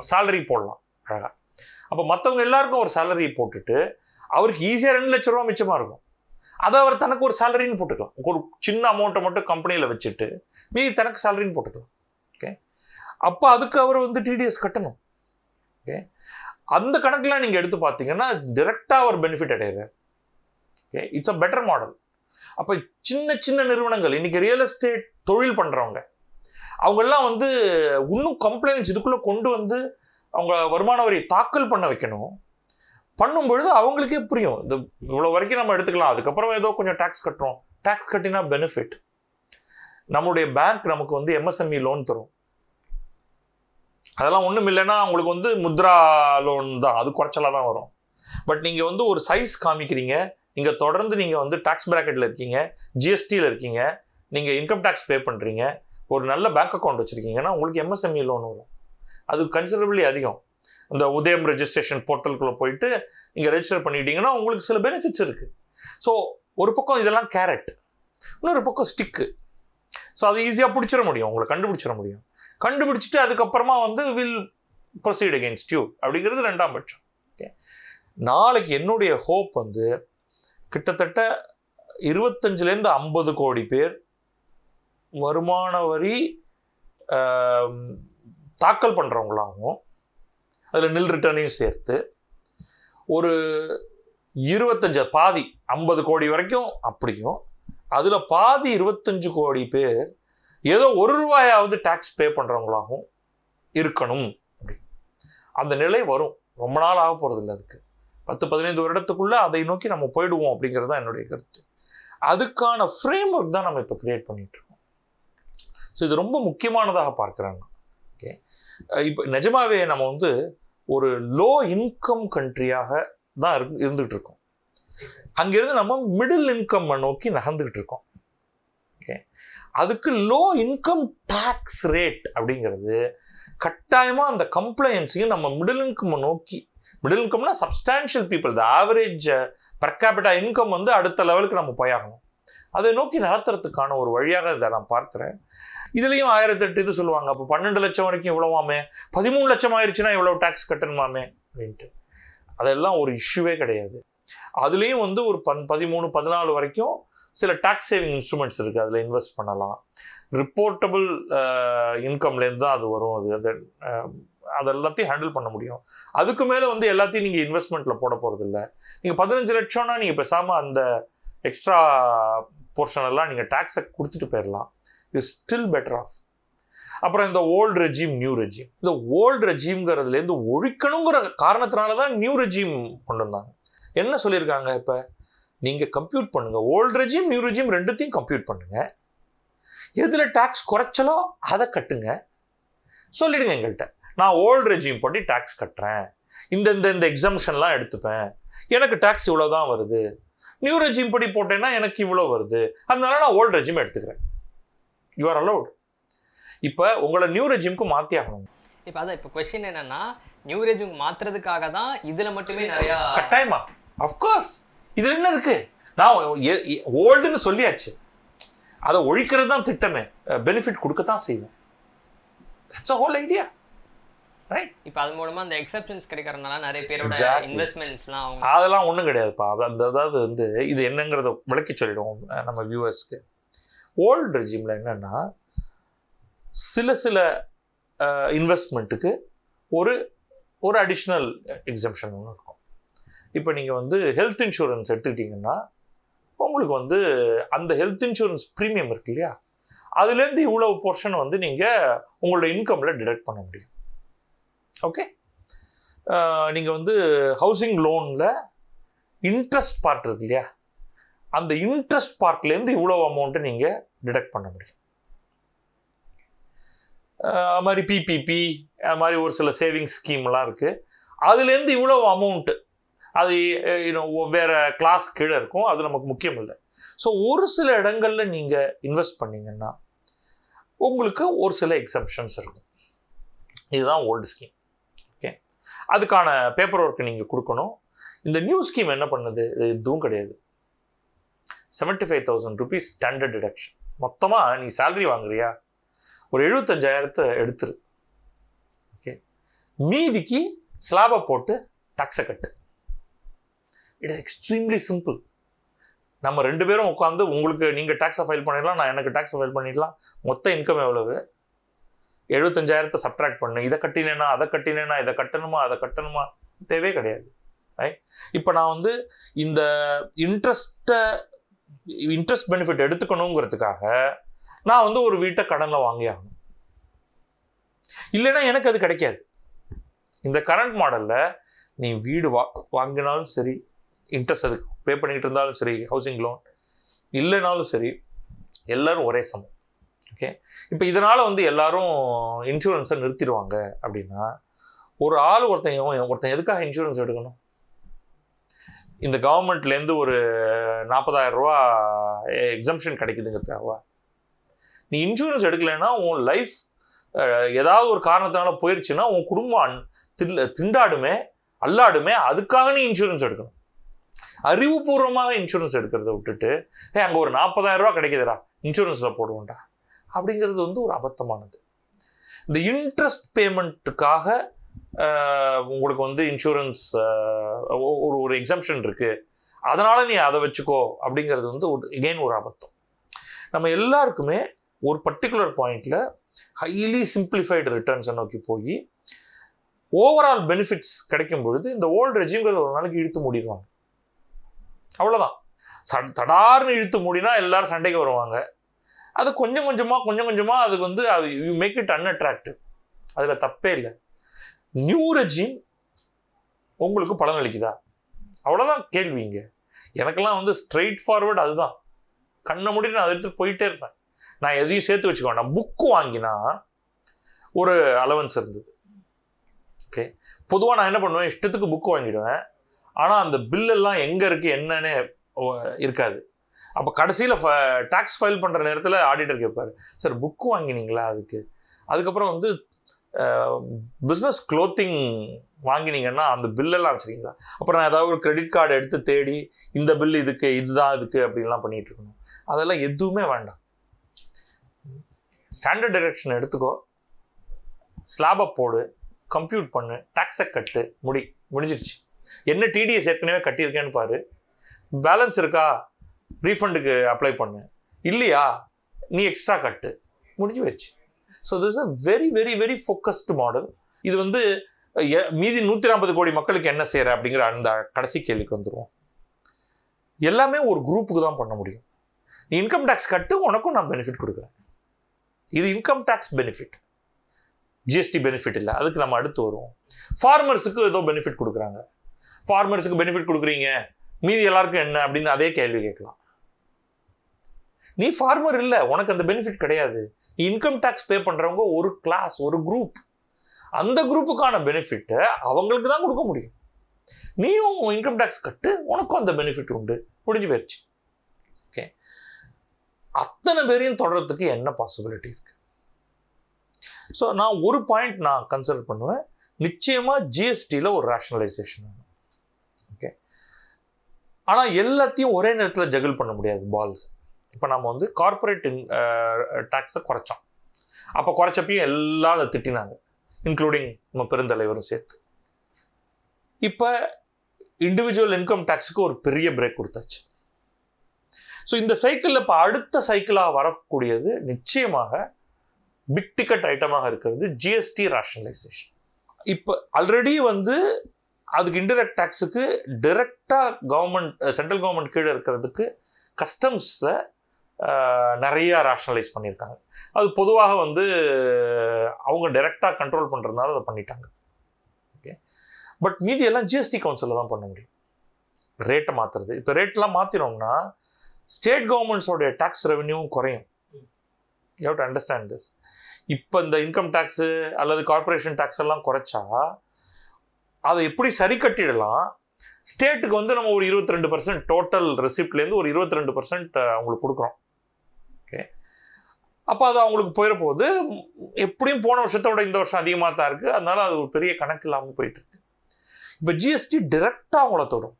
சேலரி போடலாம் அழகாக அப்போ மற்றவங்க எல்லாருக்கும் ஒரு சேலரி போட்டுட்டு அவருக்கு ஈஸியாக ரெண்டு லட்ச ரூபா மிச்சமாக இருக்கும். அதை அவர் தனக்கு ஒரு சேலரின்னு போட்டுக்கலாம். ஒரு சின்ன அமௌண்ட்டை மட்டும் கம்பெனியில் வச்சுட்டு மீதி தனக்கு சேலரின்னு போட்டுக்கலாம். ஓகே அப்போ அதுக்கு அவர் வந்து டிடிஎஸ் கட்டணும். ஓகே அந்த கணக்கெலாம் நீங்கள் எடுத்து பார்த்தீங்கன்னா டிரெக்டாக அவர் பெனிஃபிட் அடைகிறார். Okay it's a better model அப்போ சின்ன சின்ன நிறுவனங்கள் இன்றைக்கி ரியல் எஸ்டேட் தொழில் பண்ணுறவங்க அவங்கெல்லாம் வந்து இன்னும் கம்ப்ளைண்ட்ஸ் இதுக்குள்ளே கொண்டு வந்து அவங்க வருமான வரி தாக்கல் பண்ண வைக்கணும். பண்ணும் பொழுது அவங்களுக்கே புரியும். இந்த இவ்வளோ வரைக்கும் நம்ம எடுத்துக்கலாம். அதுக்கப்புறம் ஏதோ கொஞ்சம் டேக்ஸ் கட்டுறோம். டேக்ஸ் கட்டினா பெனிஃபிட் நம்மளுடைய பேங்க் நமக்கு வந்து எம்எஸ்எம்இ லோன் தரும். அதெல்லாம் ஒன்றும் இல்லைன்னா உங்களுக்கு வந்து முத்ரா லோன் தான். அது குறைச்சலாக தான் வரும். பட் நீங்கள் வந்து ஒரு சைஸ் காமிக்கிறீங்க. நீங்கள் தொடர்ந்து நீங்கள் வந்து டேக்ஸ் ப்ராக்கெட்டில் இருக்கீங்க. ஜிஎஸ்டியில் இருக்கீங்க. நீங்கள் இன்கம் டேக்ஸ் பே பண்ணுறீங்க ஒரு நல்ல பேங்க் அக்கௌண்ட் வச்சுருக்கீங்கன்னா உங்களுக்கு எம்எஸ்எம்இ லோன் வரும். அது கன்சிடரபிளி அதிகம். இந்த உதயம் ரெஜிஸ்ட்ரேஷன் போர்ட்டலுக்குள்ளே போயிட்டு நீங்கள் ரெஜிஸ்டர் பண்ணிக்கிட்டீங்கன்னா உங்களுக்கு சில பெனிஃபிட்ஸ் இருக்குது ஸோ ஒரு பக்கம் இதெல்லாம் கேரட் இன்னொரு பக்கம் ஸ்டிக்கு ஸோ அது ஈஸியாக பிடிச்சிட முடியும். உங்களை கண்டுபிடிச்சிட முடியும். கண்டுபிடிச்சிட்டு அதுக்கப்புறமா வந்து வில் ப்ரொசீட் அகேன்ஸ்ட் யூ அப்படிங்கிறது ரெண்டாம் பட்சம். ஓகே நாளைக்கு என்னுடைய ஹோப் வந்து கிட்டத்தட்ட இருபத்தஞ்சிலேருந்து ஐம்பது கோடி பேர் வருமான வரி தாக்கல் பண்ணுறவங்களாகவும் அதில் நில் ரிட்டர்னையும் சேர்த்து ஒரு இருபத்தஞ்சு பாதி ஐம்பது கோடி வரைக்கும் அப்படியும் அதில் பாதி இருபத்தஞ்சு கோடி பேர் ஏதோ ஒரு ரூபாயாவது டேக்ஸ் பே பண்ணுறவங்களாகவும் இருக்கணும் அப்படி. அந்த நிலை வரும். ரொம்ப நாள் ஆக போகிறதில்ல அதுக்கு. பத்து பதினைந்து வருடத்துக்குள்ளே அதை நோக்கி நம்ம போயிடுவோம் அப்படிங்கிறது தான் என்னுடைய கருத்து. அதுக்கான ஃப்ரேம் ஒர்க் தான் நம்ம இப்போ கிரியேட் பண்ணிட்டு இருக்கோம். ஸோ இது ரொம்ப முக்கியமானதாக பார்க்குறேன் நான். ஓகே இப்போ நிஜமாவே நம்ம வந்து ஒரு லோ இன்கம் கண்ட்ரியாக தான் இருந்துகிட்டு இருக்கோம் அங்கிருந்து நம்ம மிடில் இன்கம் நோக்கி நகர்ந்துகிட்டு இருக்கோம் ஓகே அதுக்கு லோ இன்கம் டேக்ஸ் ரேட் அப்படிங்கிறது கட்டாயமாக அந்த கம்ப்ளைன்ஸையும் நம்ம மிடில் இன்கம் நோக்கி middle இன்கம்னா substantial people the average per capita income வந்து அடுத்த லெவலுக்கு நம்ம போயாகணும். அதை நோக்கி நகர்த்துறதுக்கான ஒரு வழியாக இதை நான் பார்க்குறேன். இதுலேயும் ஆயிரத்தெட்டு இது சொல்லுவாங்க. அப்போ பன்னெண்டு லட்சம் வரைக்கும் இவ்வளோவாமே பதிமூணு லட்சம் ஆயிடுச்சுன்னா இவ்வளோ டேக்ஸ் கட்டணுமாமே? அப்படின்ட்டு. அதெல்லாம் ஒரு இஷ்யூவே கிடையாது. அதுலேயும் வந்து ஒரு பன் பதிமூணு பதினாலு வரைக்கும் சில டேக்ஸ் சேவிங் இன்ஸ்ட்ருமெண்ட்ஸ் இருக்குது அதில் இன்வெஸ்ட் பண்ணலாம். ரிப்போர்ட்டபிள் இன்கம்லேருந்து தான் அது வரும். அது அது அது எல்லாத்தையும் ஹேண்டில் பண்ண முடியும். அதுக்கு மேலே வந்து எல்லாத்தையும் நீங்கள் இன்வெஸ்ட்மெண்ட்டில் போட போகிறது இல்லை நீங்கள் பதினஞ்சு லட்சம்னா நீங்கள் பேசாமல் அந்த எக்ஸ்ட்ரா போர்ஷன் எல்லாம் நீங்கள் டேக்ஸை கொடுத்துட்டு போயிடலாம் யூ ஸ்டில் பெட்டர் ஆஃப் அப்புறம் இந்த ஓல்டு ரெஜீம் நியூ ரெஜீம் இந்த ஓல்டு ரெஜீம்ங்கிறதுலேருந்து ஒழிக்கணுங்கிற காரணத்தினால தான் நியூ ரெஜீம் கொண்டு வந்தாங்க. என்ன சொல்லியிருக்காங்க இப்போ? நீங்கள் கம்ப்யூட் பண்ணுங்கள் ஓல்டு ரெஜீம் நியூ ரெஜீம் ரெண்டுத்தையும் கம்ப்யூட் பண்ணுங்கள் எதில் டேக்ஸ் குறைச்சலோ அதை கட்டுங்க. சொல்லிடுங்க எங்கள்கிட்ட நான் ஓல்டு ரெஜீம் படி டேக்ஸ் கட்டுறேன். இந்த இந்த இந்த எக்ஸம்ஷன்லாம் எடுத்துப்பேன். எனக்கு டேக்ஸ் இவ்வளோ தான் வருது. நியூ ரெஜிம் படி போட்டேன்னா எனக்கு இவ்வளோ வருது. அதனால நான் ஓல்டு ரெஜிம் எடுத்துக்கிறேன். யூ ஆர் அலௌட் இப்போ உங்களை நியூ ரெஜிம்க்கு மாற்றி ஆகணும். இப்போ அதான் இப்போ கொஸ்டின் என்னன்னா நியூ ரெஜிம் மாத்துறதுக்காக தான் இதுல மட்டுமே நிறையா கட்டாயமா? அஃப்கோர்ஸ் இது என்ன இருக்கு? நான் ஓல்டுன்னு சொல்லியாச்சு. அதை ஒழிக்கிறது தான் திட்டமே. பெனிஃபிட் கொடுக்க தான் செய்வேன். That's a whole idea right இப்போ அது மூலமா அந்த எக்ஸப்ஷன்ஸ் கிடைக்கிறதுனால நிறைய பேரோட. இன்வெஸ்ட்மெண்ட்ஸ்லாம் அவங்க அதெல்லாம் ஒன்றும் கிடையாதுப்பா. அது- அந்த அதாவது வந்து இது என்னங்கிறத விளக்கி சொல்லிடுவோம் நம்ம வியூவர்ஸ்க்கு ஓல்டு ரெஜிமில் என்னன்னா சில சில இன்வெஸ்ட்மெண்ட்டுக்கு ஒரு ஒரு அடிஷ்னல் எக்ஸம்ஷன் ஒன்று இருக்கும். இப்போ நீங்கள் வந்து ஹெல்த் இன்சூரன்ஸ் எடுத்துக்கிட்டிங்கன்னா உங்களுக்கு வந்து அந்த ஹெல்த் இன்சூரன்ஸ் ப்ரீமியம் இருக்கு இல்லையா? அதுலேருந்து இவ்வளவு போர்ஷன் வந்து நீங்கள் உங்களோட இன்கமில் டிடெக்ட் பண்ண முடியும். ஓகே நீங்கள் வந்து ஹவுசிங் லோனில் இன்ட்ரெஸ்ட் பார்ட் இருக்கு இல்லையா? அந்த இன்ட்ரெஸ்ட் பார்ட்லேருந்து இவ்வளோ அமௌண்ட்டை நீங்கள் டிடெக்ட் பண்ண முடியும். அது மாதிரி பிபிபி அது மாதிரி ஒரு சில சேவிங்ஸ் ஸ்கீம்லாம் இருக்குது அதுலேருந்து இவ்வளோ அமௌண்ட்டு அது இன்னும் வேறு கிளாஸ் கீழே இருக்கும். அது நமக்கு முக்கியம் இல்லை. ஸோ ஒரு சில இடங்களில் நீங்கள் இன்வெஸ்ட் பண்ணீங்கன்னா உங்களுக்கு ஒரு சில எக்ஸப்ஷன்ஸ் இருக்கும். இதுதான் ஓல்டு ஸ்கீம் அதுக்கான பேப்பர் ஒர்க்கு நீங்கள் கொடுக்கணும். இந்த நியூ ஸ்கீம் என்ன பண்ணுது? இதுவும் எதுவும் கிடையாது. Seventy five thousand rupees standard deduction மொத்தமாக நீ சேலரி வாங்குறியா? ஒரு எழுபத்தஞ்சாயிரத்தை எடுத்துரு. ஓகே மீதிக்கு ஸ்லாபை போட்டு டாக்ஸை கட்டு. இட் இஸ் எக்ஸ்ட்ரீம்லி சிம்பிள் நம்ம ரெண்டு பேரும் உட்காந்து உங்களுக்கு நீங்கள் டேக்ஸை ஃபைல் பண்ணிடலாம் நான் எனக்கு டேக்ஸை ஃபைல் பண்ணிடலாம். மொத்த இன்கம் எவ்வளவு? எழுபத்தஞ்சாயிரத்தை சப்ட்ராக்ட் பண்ணு. இதை கட்டினேனா அதை கட்டினேனா இதை கட்டணுமா அதை கட்டணுமா? தேவையே கிடையாது. ரைட் இப்போ நான் வந்து இந்த இன்ட்ரெஸ்ட்டை இன்ட்ரெஸ்ட் பெனிஃபிட் எடுத்துக்கணுங்கிறதுக்காக நான் வந்து ஒரு வீட்டை கடனில் வாங்கி ஆகணும். இல்லைன்னா எனக்கு அது கிடைக்காது. இந்த கரண்ட் மாடலில் நீ வீடு வா வாங்கினாலும் சரி இன்ட்ரெஸ்ட் அதுக்கு பே பண்ணிக்கிட்டு இருந்தாலும் சரி ஹவுசிங் லோன் இல்லைனாலும் சரி எல்லோரும் ஒரே சமம். ஓகே இப்போ இதனால் வந்து எல்லாரும் இன்சூரன்ஸை நிறுத்திடுவாங்க அப்படின்னா ஒரு ஆள் ஒருத்தன் ஒருத்தன் எதுக்காக இன்சூரன்ஸ் எடுக்கணும்? இந்த கவர்மெண்ட்லேருந்து ஒரு நாற்பதாயிரம் ரூபா எக்ஸம்ஷன் கிடைக்குதுங்கிறதுக்காகவா? நீ இன்சூரன்ஸ் எடுக்கலைன்னா உன் லைஃப் ஏதாவது ஒரு காரணத்தினால போயிடுச்சுன்னா உன் குடும்பம் அன்- திண்டாடுமே அல்லாடுமே அதுக்காக நீ இன்சூரன்ஸ் எடுக்கணும். அறிவுபூர்வமாக இன்சூரன்ஸ் எடுக்கிறத விட்டுட்டு ஏ அங்கே ஒரு நாற்பதாயிரம் ரூபா கிடைக்குதுடா இன்சூரன்ஸில் போடுவோம்டா. அப்படிங்கிறது வந்து ஒரு அபத்தமானது. இந்த இன்ட்ரெஸ்ட் பேமெண்ட்டுக்காக உங்களுக்கு வந்து இன்சூரன்ஸ் ஒரு ஒரு எக்ஸம்ஷன் இருக்குது அதனால் நீ அதை வச்சுக்கோ அப்படிங்கிறது வந்து ஒரு எகெயின் ஒரு அபத்தம். நம்ம எல்லாருக்குமே ஒரு பர்டிகுலர் பாயிண்டில் ஹைலி சிம்பிளிஃபைடு ரிட்டர்ன்ஸை நோக்கி போய் ஓவரால் பெனிஃபிட்ஸ் கிடைக்கும் பொழுது இந்த ஓல்டு ரெஜிம்ங்கிறது ஒரு நாளைக்கு இழுத்து மூடிடுவாங்க. அவ்வளோதான் ச- தடார்னு இழுத்து மூடினா எல்லாரும் சண்டைக்கு வருவாங்க. அது கொஞ்சம் கொஞ்சமாக கொஞ்சம் கொஞ்சமாக அதுக்கு வந்து யூ மேக் இட் அன்அட்ராக்டிவ் அதில் தப்பே இல்லை. நியூ ரெஜிம் உங்களுக்கு பலன் அளிக்குதா? அவ்வளோதான் கேள்விங்க எனக்கெல்லாம் வந்து ஸ்ட்ரெயிட் ஃபார்வர்ட் அதுதான். கண்ணை மூடி நான் அதை எடுத்து போயிட்டே இருப்பேன். நான் எதையும் சேர்த்து வச்சுக்க நான் புக்கு வாங்கினா ஒரு அலவன்ஸ் இருந்தது. ஓகே பொதுவாக நான் என்ன பண்ணுவேன்? இஷ்டத்துக்கு புக்கு வாங்கிடுவேன். ஆனால் அந்த பில்லெல்லாம் எங்கே இருக்குது என்னன்னு இருக்காது. அப்போ கடைசியில் டேக்ஸ் ஃபைல் பண்ணுற நேரத்தில் ஆடிட்டர் கேட்பார் சார் புக்கு வாங்கினீங்களா அதுக்கு? அதுக்கப்புறம் வந்து பிஸ்னஸ் க்ளோத்திங் வாங்கினீங்கன்னா அந்த பில்லெல்லாம் வச்சுருக்கீங்களா? அப்புறம் நான் ஏதாவது ஒரு கிரெடிட் கார்டு எடுத்து தேடி இந்த பில் இதுக்கு இதுதான் இதுக்கு அப்படின்லாம் பண்ணிகிட்டு இருக்கணும். அதெல்லாம் எதுவுமே வேண்டாம். ஸ்டாண்டர்ட் டைரக்ஷன் எடுத்துக்கோ. ஸ்லாபை போடு கம்ப்யூட் பண்ணு டேக்ஸை கட்டு முடி முடிஞ்சிருச்சு. என்ன டிடிஎஸ் ஏற்கனவே கட்டியிருக்கேன்னு பாரு. பேலன்ஸ் இருக்கா? ரீஃபண்டுக்கு அப்ளை பண்ணு. இல்லையா? நீ எக்ஸ்ட்ரா கட்டு. முடிஞ்சு போயிடுச்சு so this a very very very focused model இது வந்து மீதி நூற்றி நாற்பது கோடி மக்களுக்கு என்ன செய்கிற அப்படிங்கிற அந்த கடைசி கேள்விக்கு வந்துடுவோம் எல்லாமே ஒரு குரூப்புக்கு தான் பண்ண முடியும். நீ இன்கம் டேக்ஸ் கட்டு உனக்கும் நான் பெனிஃபிட் கொடுக்குறேன். இது income tax benefit GST benefit இல்லை. அதுக்கு நம்ம அடுத்து வருவோம். ஃபார்மர்ஸுக்கு ஏதோ பெனிஃபிட் கொடுக்குறாங்க. ஃபார்மர்ஸுக்கு பெனிஃபிட் கொடுக்குறீங்க. மீதி எல்லாருக்கும் என்ன அப்படின்னு அதே கேள்வி கேட்கலாம். நீ ஃபார்மர் இல்லை உனக்கு அந்த பெனிஃபிட் கிடையாது. இன்கம் டேக்ஸ் பே பண்ணுறவங்க ஒரு கிளாஸ் ஒரு குரூப் அந்த குரூப்புக்கான பெனிஃபிட்டை அவங்களுக்கு தான் கொடுக்க முடியும். நீயும் இன்கம் டேக்ஸ் கட்டு உனக்கும் அந்த பெனிஃபிட் உண்டு. முடிஞ்சு போயிடுச்சு ஓகே அத்தனை பேரையும் தொடர்றதுக்கு என்ன பாசிபிலிட்டி இருக்கு? ஸோ நான் ஒரு பாயிண்ட் நான் கன்சிடர் பண்ணுவேன். நிச்சயமாக ஜிஎஸ்டியில் ஒரு ரேஷனலைசேஷன் ஆனால் எல்லாத்தையும் ஒரே நேரத்தில் ஜகிள் பண்ண முடியாது பால்ஸ் இப்போ நம்ம வந்து கார்ப்பரேட் டேக்ஸை குறைச்சோம். அப்போ குறைச்சப்பையும் எல்லாம் அதை திட்டினாங்க இன்க்ளூடிங் நம்ம பெருந்தலைவரும் சேர்த்து. இப்போ இண்டிவிஜுவல் இன்கம் டேக்ஸுக்கு ஒரு பெரிய பிரேக் கொடுத்தாச்சு. ஸோ இந்த சைக்கிளில் இப்போ அடுத்த சைக்கிளாக வரக்கூடியது நிச்சயமாக பிக் டிக்கெட் ஐட்டமாக இருக்கிறது ஜிஎஸ்டி ரேஷனலைசேஷன் இப்போ ஆல்ரெடி வந்து அதுக்கு இன்டெரக்ட் டேக்ஸுக்கு டிரெக்டாக கவர்மெண்ட் சென்ட்ரல் கவர்மெண்ட் கீழே இருக்கிறதுக்கு கஸ்டம்ஸில் நிறையா ரேஷனலைஸ் பண்ணியிருக்காங்க. அது பொதுவாக வந்து அவங்க டைரெக்டாக கண்ட்ரோல் பண்ணுறதுனால அதை பண்ணிட்டாங்க. ஓகே பட் மீதி எல்லாம் ஜிஎஸ்டி கவுன்சிலில் தான் பண்ண முடியும். ரேட்டை மாற்றுறது இப்போ ரேட்லாம் மாற்றினோம்னா ஸ்டேட் கவர்மெண்ட்ஸோடைய டேக்ஸ் ரெவென்யூவும் குறையும். யூ டு அண்டர்ஸ்டாண்ட் திஸ் இப்போ இந்த இன்கம் டேக்ஸு அல்லது கார்ப்பரேஷன் டேக்ஸ் எல்லாம் குறைச்சா அதை எப்படி சரி கட்டிடலாம்? ஸ்டேட்டுக்கு வந்து நம்ம ஒரு இருபத்தி ரெண்டு பர்சன்ட் டோட்டல் ரெசிப்ட்லேருந்து ஒரு இருபத்தி ரெண்டு பர்சன்ட் அவங்களுக்கு கொடுக்குறோம். ஓகே அப்போ அது அவங்களுக்கு போயிட போகுது எப்படியும் போன வருஷத்தோட இந்த வருஷம் அதிகமாக தான் இருக்குது அதனால அது ஒரு பெரிய கணக்கு இல்லாமல் போயிட்டுருக்கு இப்போ ஜிஎஸ்டி டிரெக்டாக அவங்கள தொடும்.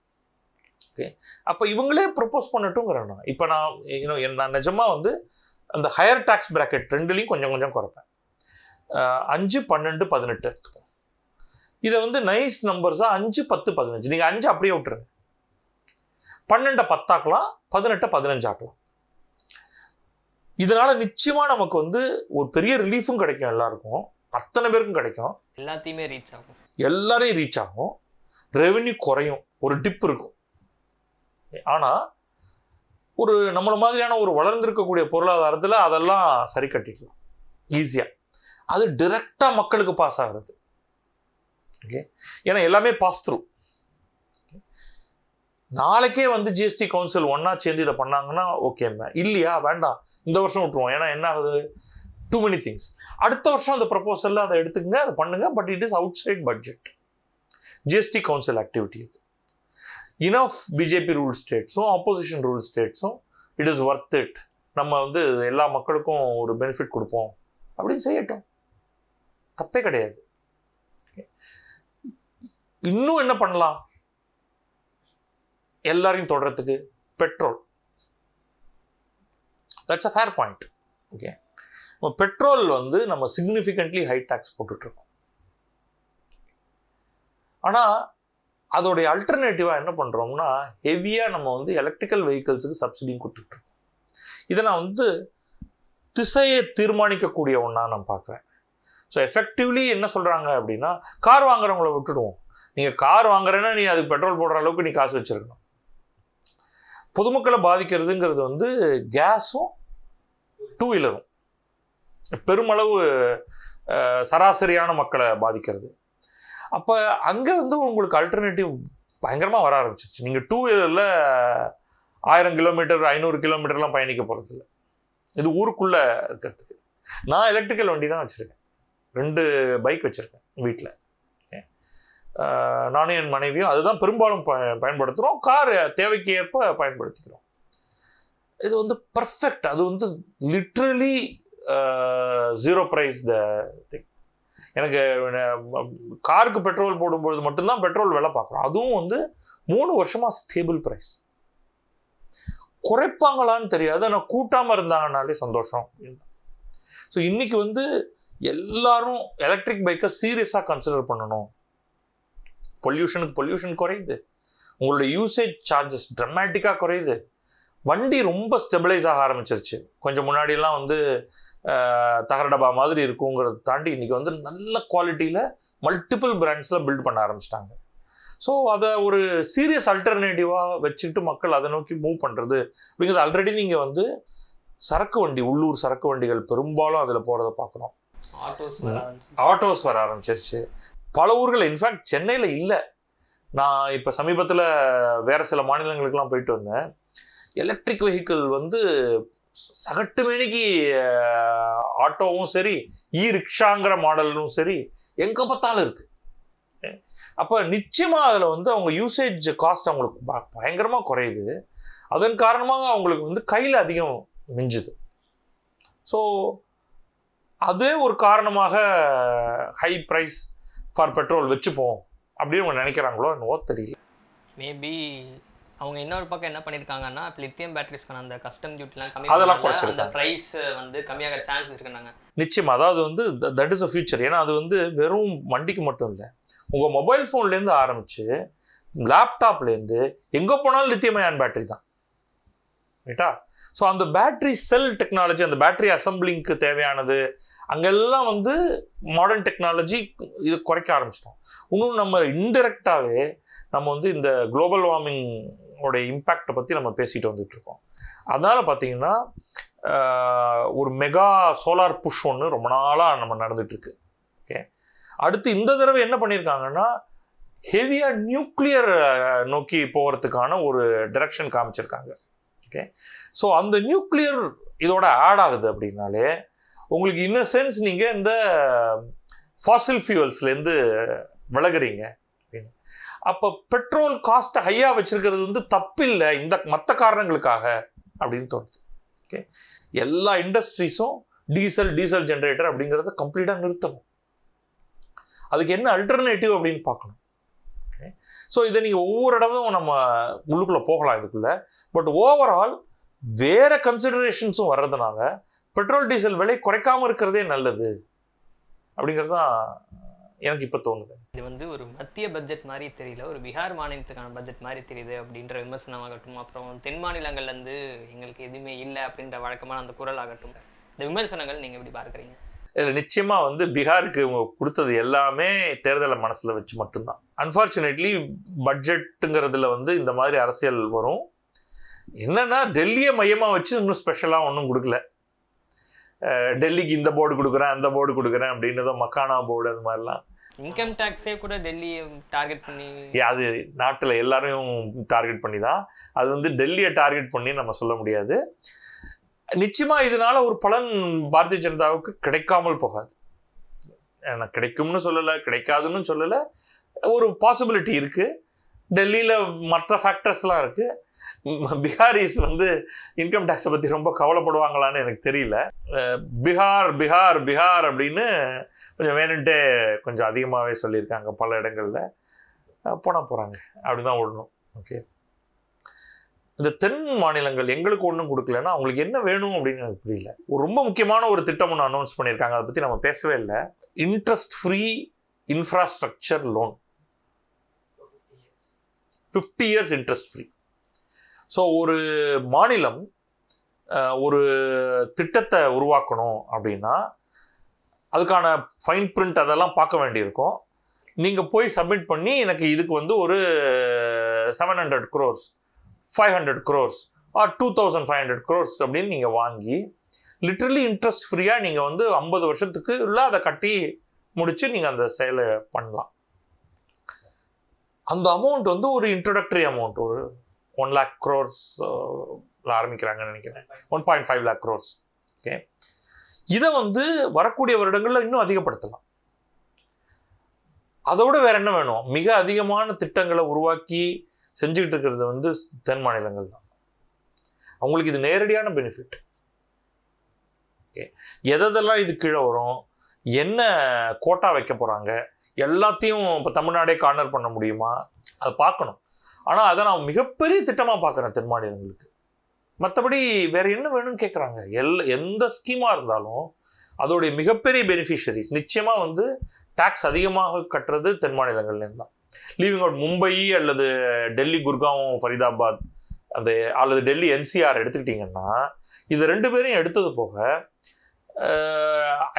ஓகே அப்போ இவங்களே ப்ரொப்போஸ் பண்ணட்டுங்கிறேன் நான் இப்போ நான் இன்னும் நான் நிஜமாக வந்து அந்த ஹையர் டேக்ஸ் பிராக்கெட் ரெண்டுலேயும் கொஞ்சம் கொஞ்சம் குறைப்பேன். அஞ்சு பன்னெண்டு பதினெட்டு. எடுத்துப்போம் இதை வந்து நைஸ் நம்பர்ஸாக அஞ்சு பத்து பதினஞ்சு. நீங்கள் அஞ்சு அப்படியே விட்டுருங்க. பன்னெண்டை பத்தாக்கலாம் பதினெட்டை பதினஞ்சு ஆக்கலாம். இதனால நிச்சயமா நமக்கு வந்து ஒரு பெரிய ரிலீஃபும் கிடைக்கும் எல்லாருக்கும். அத்தனை பேருக்கும் கிடைக்கும். எல்லாத்தையுமே ரீச் ஆகும். எல்லாரையும் ரீச் ஆகும். ரெவென்யூ குறையும். ஒரு டிப் இருக்கும். ஆனால் ஒரு நம்மள மாதிரியான ஒரு வளர்ந்திருக்கக்கூடிய பொருளாதாரத்தில் அதெல்லாம் சரி கட்டிக்கலாம். ஈஸியாக அது டிரெக்டாக மக்களுக்கு பாஸ் ஆகுறது. ஓகே ஏன்னா எல்லாமே பாஸ் த்ரூ நாளைக்கே வந்து ஜிஎஸ்டி கவுன்சில் ஒன்றா சேர்ந்து இதை பண்ணாங்கன்னா ஓகே இல்லையா? வேண்டாம். இந்த வருஷம் விட்டுருவோம். ஏன்னா என்ன ஆகுது? டூ மெனி திங்ஸ் அடுத்த வருஷம் அந்த ப்ரப்போசலில் அதை எடுத்துக்கங்க அதை பண்ணுங்க but it is outside budget GST council activity இது. இனஃப் பிஜேபி ரூல் ஸ்டேட்ஸும் ஆப்போசிஷன் ரூல் ஸ்டேட்ஸும் இட் இஸ் ஒர்த் இட் நம்ம வந்து எல்லா மக்களுக்கும் ஒரு பெனிஃபிட் கொடுப்போம் அப்படின்னு செய்யட்டும். தப்பே கிடையாது. இன்னும் என்ன பண்ணலாம்? எல்லாரையும் தொடரத்துக்கு petrol that's a fair point okay நம்ம பெட்ரோல் வந்து நம்ம சிக்னிஃபிகண்ட்லி ஹை டேக்ஸ் போட்டுட்ருக்கோம் ஆனால் அதோடைய அல்டர்னேட்டிவாக என்ன பண்ணுறோம்னா ஹெவியாக நம்ம வந்து எலக்ட்ரிக்கல் வெஹிக்கிள்ஸுக்கு சப்சிடியும் கொடுத்துட்ருக்கோம் இதை நான் வந்து திசையை தீர்மானிக்கக்கூடிய ஒன்றா நான் பார்க்குறேன். ஸோ எஃபெக்டிவ்லி என்ன சொல்கிறாங்க அப்படின்னா கார் வாங்குறவங்கள விட்டுடுவோம். நீங்கள் கார் வாங்குறேன்னா நீ அதுக்கு பெட்ரோல் போடுற அளவுக்கு நீ காசு வச்சுருக்கணும். பொதுமக்களை பாதிக்கிறதுங்கிறது வந்து கேஸும் டூ வீலரும் பெருமளவு சராசரியான மக்களை பாதிக்கிறது. அப்போ அங்கே வந்து உங்களுக்கு அல்டர்னேட்டிவ் பயங்கரமாக வர ஆரம்பிச்சிருச்சு. நீங்கள் டூ வீலரில் ஆயிரம் கிலோமீட்டர் ஐநூறு கிலோமீட்டர்லாம் பயணிக்க போகிறது இல்லை இது ஊருக்குள்ளே இருக்கிறதுக்கு நான் எலக்ட்ரிக்கல் வண்டி தான் வச்சுருக்கேன். ரெண்டு பைக் வச்சுருக்கேன் வீட்டில் நானும் என் மனைவியும் அதுதான் பெரும்பாலும் ப பயன்படுத்துகிறோம் கார் தேவைக்கு ஏற்ப பயன்படுத்திக்கிறோம். இது வந்து பர்ஃபெக்ட் அது வந்து literally zero price the thing எனக்கு காருக்கு பெட்ரோல் போடும்பொழுது மட்டும்தான் பெட்ரோல் விலை பார்க்குறோம். அதுவும் வந்து மூணு வருஷமாக ஸ்டேபிள் ப்ரைஸ் குறைப்பாங்களான்னு தெரியாது. ஆனால் கூட்டாமல் இருந்தாங்கனாலே சந்தோஷம். ஸோ இன்னைக்கு வந்து எல்லாரும் எலக்ட்ரிக் பைக்கை சீரியஸாக கன்சிடர் பண்ணணும். பொல்யூஷனுக்கு பொல்யூஷன் குறையுது. உங்களோட யூசேஜ் சார்ஜஸ் ட்ரமேட்டிக்காக குறையுது. வண்டி ரொம்ப ஸ்டெபிளைஸ் ஆக ஆரம்பிச்சிருச்சு. கொஞ்சம் முன்னாடியெல்லாம் வந்து தகர டப்பா மாதிரி இருக்குங்கிறத தாண்டி இன்னைக்கு வந்து நல்ல குவாலிட்டியில் மல்டிபிள் பிராண்ட்ஸில் பில்ட் பண்ண ஆரம்பிச்சிட்டாங்க. ஸோ அதை ஒரு சீரியஸ் அல்டர்னேட்டிவாக வச்சுக்கிட்டு மக்கள் அதை நோக்கி மூவ் பண்ணுறது அப்படிங்கிறது ஆல்ரெடி நீங்கள் வந்து சரக்கு வண்டி உள்ளூர் சரக்கு வண்டிகள் பெரும்பாலும் அதில் போகிறத பார்க்குறோம். ஆட்டோஸ் வர ஆரம்பிச்சிருச்சு. பல ஊர்கள் இன்ஃபேக்ட் சென்னையில் இல்லை. நான் இப்போ சமீபத்தில் வேறு சில மாநிலங்களுக்கெல்லாம் போயிட்டு வந்தேன். எலக்ட்ரிக் வெஹிக்கிள் வந்து சகட்டு மேனிக்கு ஆட்டோவும் சரி இ ரிக்ஷாங்கிற மாடலும் சரி எங்கே பார்த்தாலும் இருக்குது அப்போ நிச்சயமாக அதில் வந்து அவங்க யூசேஜ் காஸ்ட் அவங்களுக்கு ப- குறையுது. அதன் காரணமாக அவங்களுக்கு வந்து கையில் அதிகம் மிஞ்சுது. ஸோ அதே ஒரு காரணமாக ஹை ப்ரைஸ் ஃபார் பெட்ரோல் வச்சுப்போம். அப்படின்னு அவங்க நினைக்கிறாங்களோ என்னவோ தெரியல. மேபி அவங்க இன்னொரு பக்கம் என்ன பண்ணியிருக்காங்கன்னா லித்தியம் பேட்டரிஸ்க்கான அந்த கஸ்டம் டியூட்டிலாம் கம்மி அதெல்லாம் குறைச்சிருக்காங்க. ப்ரைஸ் வந்து கம்மியாக சான்ஸ் இருக்குன்னாங்க நிச்சயமா அதாவது வந்து தட் இஸ் அ ஃபியூச்சர் ஏன்னா அது வந்து வெறும் வண்டிக்கு மட்டும் இல்லை. உங்கள் மொபைல் ஃபோன்லேருந்து ஆரம்பிச்சு லேப்டாப்லேருந்து எங்கே போனாலும் லித்தியம் அயன் பேட்டரி தான். ரைட்டா ஸோ அந்த பேட்ரி செல் டெக்னாலஜி அந்த பேட்ரி அசம்பிளிங்க்கு தேவையானது அங்கெல்லாம் வந்து மாடர்ன் டெக்னாலஜி இது குறைக்க ஆரம்பிச்சிட்டோம். இன்னும் நம்ம இன்டெரக்டாகவே நம்ம வந்து இந்த குளோபல் வார்மிங் உடைய இம்பேக்டை பற்றி நம்ம பேசிட்டு வந்துட்டு இருக்கோம். பார்த்தீங்கன்னா ஒரு மெகா சோலார் புஷ் ஒன்று ரொம்ப நாளாக நம்ம நடந்துகிட்ருக்கு ஓகே அடுத்து இந்த தடவை என்ன பண்ணியிருக்காங்கன்னா ஹெவியாக நியூக்ளியர் நோக்கி போகிறதுக்கான ஒரு டிரெக்ஷன் காமிச்சிருக்காங்க. ஓகே ஸோ அந்த நியூக்ளியர் இதோட ஆட் ஆகுது அப்படின்னாலே உங்களுக்கு இன் சென்ஸ் நீங்கள் இந்த ஃபாசில் ஃபியூவல்ஸ்லேருந்து விலகுறீங்க. அப்படின்னு அப்போ பெட்ரோல் காஸ்ட்டை ஹையாக வச்சுருக்கிறது வந்து தப்பில்லை இந்த மற்ற காரணங்களுக்காக அப்படின்னு தோணுது. ஓகே எல்லா இண்டஸ்ட்ரீஸும் டீசல் டீசல் ஜென்ரேட்டர் அப்படிங்கிறத கம்ப்ளீட்டாக நிறுத்தணும். அதுக்கு என்ன அல்டர்னேட்டிவ் அப்படின்னு பார்க்கணும். ஓகே ஸோ இதை நீங்கள் ஒவ்வொரு இடமும் நம்ம உள்ளுக்குள்ளே போகலாம் இதுக்குள்ள. பட் ஓவரால் வேறு கன்சிடரேஷன்ஸும் வர்றதுனால பெட்ரோல் டீசல் விலை குறைக்காமல் இருக்கிறதே நல்லது. அப்படிங்கிறது தான் எனக்கு இப்போ தோணுது. இது வந்து ஒரு மத்திய பட்ஜெட் மாதிரி தெரியல. ஒரு பீகார் மாநிலத்துக்கான பட்ஜெட் மாதிரி தெரியுது அப்படின்ற விமர்சனமாகட்டும் அப்புறம் தென் மாநிலங்கள்லேருந்து எங்களுக்கு எதுவுமே இல்லை அப்படின்ற வழக்கமான அந்த குரல் ஆகட்டும். இந்த விமர்சனங்கள் நீங்கள் எப்படி பார்க்குறீங்க? இதில் நிச்சயமாக வந்து பீகாருக்கு இவங்க கொடுத்தது எல்லாமே தேர்தலை மனசில் வச்சு மட்டும்தான். அன்ஃபார்ச்சுனேட்லி பட்ஜெட்டுங்கிறதுல வந்து இந்த மாதிரி அரசியல் வரும். என்னன்னா டெல்லியை மையமாக வச்சு இன்னும் ஸ்பெஷலாக ஒன்றும் கொடுக்கல. டெல்லிக்கு இந்த போர்டு கொடுக்குறேன் அந்த போர்டு கொடுக்குறேன் அப்படின்னதோ மக்கானா போர்டு அந்த மாதிரிலாம். இன்கம் டேக்ஸே கூட டெல்லி டார்கெட் பண்ணி அது நாட்டில் எல்லாரையும் டார்கெட் பண்ணி தான் அது வந்து டெல்லியை டார்கெட் பண்ணி நம்ம சொல்ல முடியாது. நிச்சயமா இதனால ஒரு பலன் பாரதிய ஜனதாவுக்கு கிடைக்காமல் போகாது. எனக்கு கிடைக்கும்னு சொல்லலை கிடைக்காதுன்னு சொல்லலை. ஒரு பாசிபிலிட்டி இருக்கு. டெல்லியில் மற்ற ஃபேக்டர்ஸ்லாம் இருக்கு. பீகாரிஸ் வந்து இன்கம் டேக்ஸை பற்றி ரொம்ப கவலைப்படுவாங்களான்னு எனக்கு தெரியல. பீகார் பீகார் பீகார் அப்படின்னு கொஞ்சம் வேணுன்ட்டே கொஞ்சம் அதிகமாகவே சொல்லியிருக்காங்க பல இடங்களில். போனால் போகிறாங்க அப்படி தான் விடணும் ஓகே இந்த தென் மாநிலங்கள் எங்களுக்கு ஒன்றும் கொடுக்கலன்னா அவங்களுக்கு என்ன வேணும் அப்படின்னு எனக்கு புரியல. ஒரு ரொம்ப முக்கியமான ஒரு திட்டம் ஒன்று அனௌன்ஸ் பண்ணியிருக்காங்க. அதை பற்றி நம்ம பேசவே இல்லை. Interest free infrastructure loan fifty years interest free so ஒரு மாநிலம் ஒரு திட்டத்தை உருவாக்கணும் அப்படின்னா அதுக்கான ஃபைன் பிரிண்ட் அதெல்லாம் பார்க்க வேண்டியிருக்கும். நீங்கள் போய் சப்மிட் பண்ணி எனக்கு இதுக்கு வந்து ஒரு seven hundred crores five hundred crores or two thousand five hundred crores அப்படின்னு நீங்கள் வாங்கி லிட்ரலி இன்ட்ரெஸ்ட் ஃப்ரீயாக நீங்கள் வந்து ஐம்பது வருஷத்துக்கு இல்லை அதை கட்டி முடித்து நீங்கள் அந்த செயலை பண்ணலாம். அந்த அமௌண்ட் வந்து ஒரு இன்ட்ரடக்டரி அமௌண்ட் ஒரு ஒன் லேக் க்ரோர்ஸ் ஆரம்பிக்கிறாங்கன்னு நினைக்கிறேன். One point five lakh crores okay இதை வந்து வரக்கூடிய வருடங்களில் இன்னும் அதிகப்படுத்தலாம். அதோட வேற என்ன வேணும்? மிக அதிகமான திட்டங்களை உருவாக்கி செஞ்சுக்கிட்டு இருக்கிறது வந்து தென் மாநிலங்கள் தான். அவங்களுக்கு இது நேரடியான பெனிஃபிட் ஓகே. எதெல்லாம் இது கீழே வரும்? என்ன கோட்டா வைக்க போகிறாங்க எல்லாத்தையும் இப்போ தமிழ்நாடே கார்னர் பண்ண முடியுமா? அதை பார்க்கணும். ஆனால் அதை நான் மிகப்பெரிய திட்டமாக பார்க்குறேன் தென் மாநிலங்களுக்கு. மற்றபடி வேறு என்ன வேணும்னு கேட்குறாங்க எல் எந்த ஸ்கீமாக இருந்தாலும் அதோடைய மிகப்பெரிய பெனிஃபிஷரிஸ் நிச்சயமாக வந்து டேக்ஸ் அதிகமாக கட்டுறது தென் மாநிலங்கள்லேருந்து தான் லீவிங் அவுட் மும்பை அல்லது டெல்லி குர்காவும் ஃபரிதாபாத் அந்த அல்லது டெல்லி என்சிஆர் எடுத்துக்கிட்டிங்கன்னா இது ரெண்டு பேரையும் எடுத்தது போக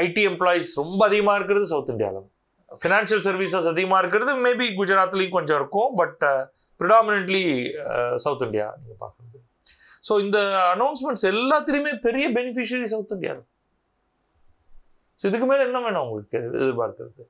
ஐடி எம்ப்ளாயீஸ் ரொம்ப அதிகமாக இருக்கிறது சவுத் இந்தியாவில் ஃபினான்ஷியல் சர்வீசஸ் அதிகமாக இருக்கிறது மேபி குஜராத்லேயும் கொஞ்சம் இருக்கும் பட் ப்ரிடாமினென்ட்லி சவுத் இந்தியா நீங்கள் பார்க்குறது. ஸோ இந்த அனௌன்ஸ்மெண்ட்ஸ் எல்லாத்துலேயுமே பெரிய பெனிஃபிஷரி சவுத் இந்தியா ஸோ இதுக்கு மேலே என்ன வேணும் உங்களுக்கு எதிர்பார்க்கறது?